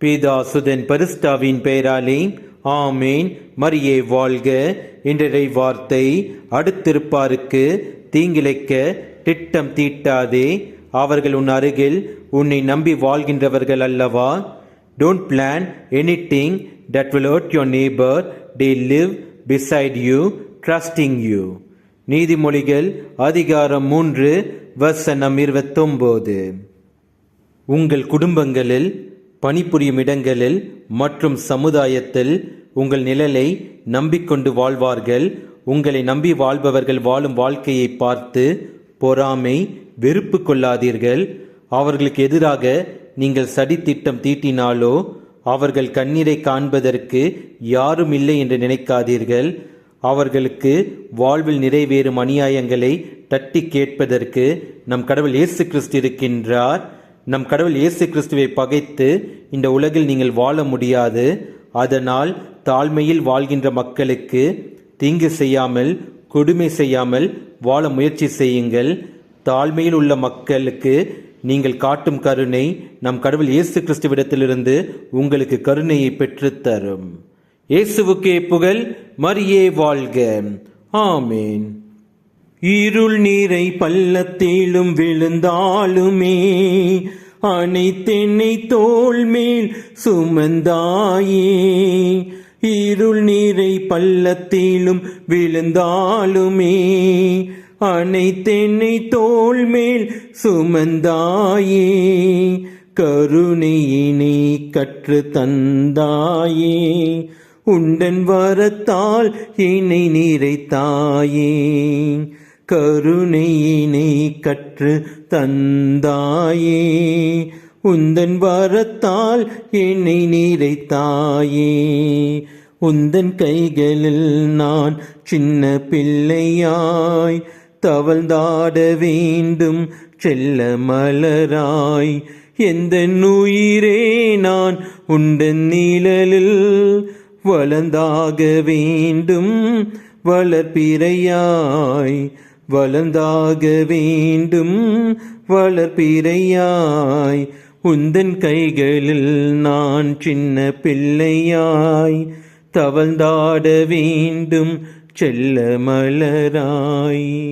பீதாசுதன் பரிஸ்டாவின் பெயராலே ஆமேன். மரியே வாழ்க. என்றரை வார்த்தை அடுத்திருப்பாருக்கு தீங்கிழைக்க திட்டம் தீட்டாதே. அவர்கள் உன் அருகில் உன்னை நம்பி வாழ்கின்றவர்கள் அல்லவா? Don't plan anything that will hurt your neighbour they live beside you trusting you நீதிமொழிகள் அதிகாரம் மூன்று வசனம் இருபத்தொம்போது. உங்கள் குடும்பங்களில் பணிபுரியும் இடங்களில் மற்றும் சமுதாயத்தில் உங்கள் நிழலை நம்பிக்கொண்டு வாழ்வார்கள். உங்களை நம்பி வாழ்பவர்கள் வாழும் வாழ்க்கையை பார்த்து பொறாமை வெறுப்பு கொள்ளாதீர்கள். அவர்களுக்கு எதிராக நீங்கள் சதித்திட்டம் தீட்டினாலோ அவர்கள் கண்ணீரை காண்பதற்கு யாரும் இல்லை என்று நினைக்காதீர்கள். அவர்களுக்கு வாழ்வில் நிறைவேறும் அநியாயங்களை தட்டி கேட்பதற்கு நம் கடவுள் இயேசு கிறிஸ்து இருக்கின்றார். நம் கடவுள் இயேசு கிறிஸ்துவை பகைத்து இந்த உலகில் நீங்கள் வாழ முடியாது. அதனால் தாழ்மையில் வாழ்கின்ற மக்களுக்கு தீங்கு செய்யாமல் கொடுமை செய்யாமல் வாழ முயற்சி செய்யுங்கள். தாழ்மையில் உள்ள மக்களுக்கு நீங்கள் காட்டும் கருணை நம் கடவுள் இயேசு கிறிஸ்துவிடத்திலிருந்து உங்களுக்கு கருணையை பெற்றுத்தரும். இயேசுவுக்கே புகழ் மரியே வாழ்க. ஆமேன். இருள் நீரை பள்ளத்திலும் விழுந்தாலுமே அனைத்தென்னை தோல் மேல் சுமந்தாயே. இருள் நீரை பள்ளத்திலும் விழுந்தாலுமே அனைத்தென்னை தோல் மேல் சுமந்தாயே. கருணையினை கற்று தந்தாயே உண்டன் வரத்தால் என்னை நிறைத்தாயே. கருணையினை கற்று தந்தாயே. உந்தன் வரத்தால் என்னை நிறைத்தாயே. உந்தன் கைகளில் நான் சின்ன பிள்ளையாய். தவழ்ந்தாட வேண்டும் செல்ல மலராய். எந்த நுயிரே நான் உண்டன் நிழலில் வளர்ந்தாக வேண்டும். வளர்ப்பிறையாய் வளர்ந்தாக வேண்டும். வளர்ப்பிறையாய் உந்தன் கைகளில் நான் சின்ன பிள்ளையாய் தவழ்ந்தாட வேண்டும். செல்ல மலராய்.